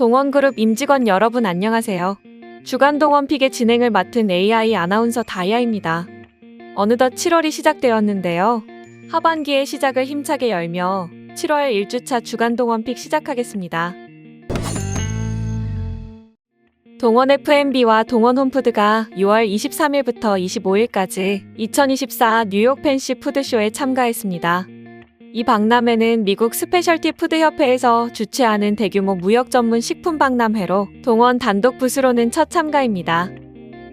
동원그룹 임직원 여러분 안녕하세요. 주간 동원픽의 진행을 맡은 AI 아나운서 다이아입니다. 어느덧 7월이 시작되었는데요. 하반기의 시작을 힘차게 열며 7월 1주차 주간 동원픽 시작하겠습니다. 동원 FMB와 동원 홈푸드가 6월 23일부터 25일까지 2024 뉴욕 펜시 푸드쇼에 참가했습니다. 이 박람회는 미국 스페셜티 푸드 협회에서 주최하는 대규모 무역 전문 식품 박람회로 동원 단독 부스로는 첫 참가입니다.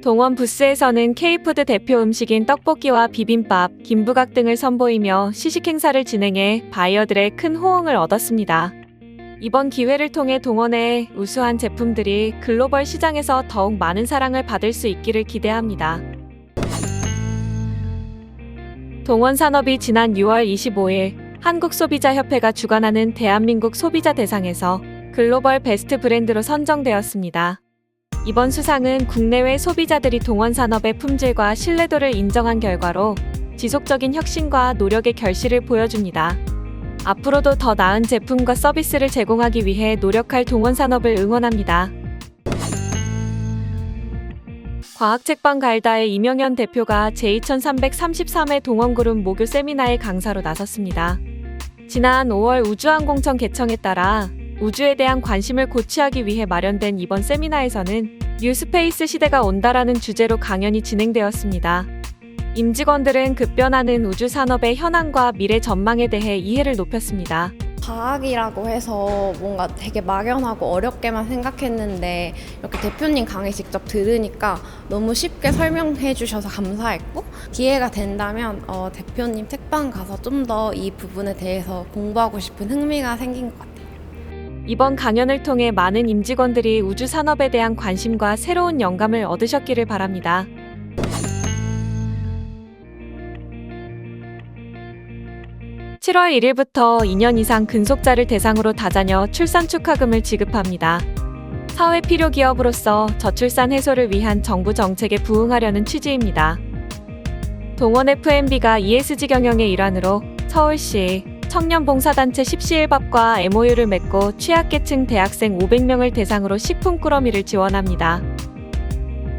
동원 부스에서는 K푸드 대표 음식인 떡볶이와 비빔밥, 김부각 등을 선보이며 시식 행사를 진행해 바이어들의 큰 호응을 얻었습니다. 이번 기회를 통해 동원의 우수한 제품들이 글로벌 시장에서 더욱 많은 사랑을 받을 수 있기를 기대합니다. 동원 산업이 지난 6월 25일 한국소비자협회가 주관하는 대한민국 소비자 대상에서 글로벌 베스트 브랜드로 선정되었습니다. 이번 수상은 국내외 소비자들이 동원 산업의 품질과 신뢰도를 인정한 결과로 지속적인 혁신과 노력의 결실을 보여줍니다. 앞으로도 더 나은 제품과 서비스를 제공하기 위해 노력할 동원 산업을 응원합니다. 과학책방 갈다의 이명현 대표가 제2333회 동원그룹 모교 세미나에 강사로 나섰습니다. 지난 5월 우주항공청 개청에 따라 우주에 대한 관심을 고취하기 위해 마련된 이번 세미나에서는 뉴스페이스 시대가 온다라는 주제로 강연이 진행되었습니다. 임직원들은 급변하는 우주 산업의 현황과 미래 전망에 대해 이해를 높였습니다. 과학이라고 해서 뭔가 되게 막연하고 어렵게만 생각했는데 이렇게 대표님 강의 직접 들으니까 너무 쉽게 설명해 주셔서 감사했고 기회가 된다면 어, 대표님 책방 가서 좀 더 이 부분에 대해서 공부하고 싶은 흥미가 생긴 것 같아요. 이번 강연을 통해 많은 임직원들이 우주 산업에 대한 관심과 새로운 영감을 얻으셨기를 바랍니다. (7월 1일부터 2년 이상 근속자를 대상으로 다자녀 출산 축하금을 지급합니다. 사회 필요 기업으로서 저출산 해소를 위한 정부 정책에 부응하려는 취지입니다. 동원 FMB가 ESG 경영의 일환으로 서울시 청년봉사단체 10시일밥과 MOU를 맺고 취약계층 대학생 500명을 대상으로 식품 꾸러미를 지원합니다.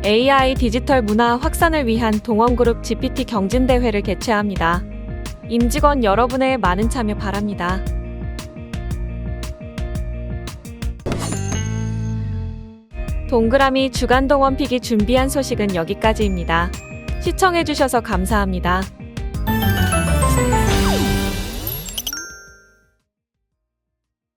AI 디지털 문화 확산을 위한 동원그룹 GPT 경진대회를 개최합니다. 임직원 여러분의 많은 참여 바랍니다. 동그라미 주간 동원픽이 준비한 소식은 여기까지입니다. 시청해주셔서 감사합니다.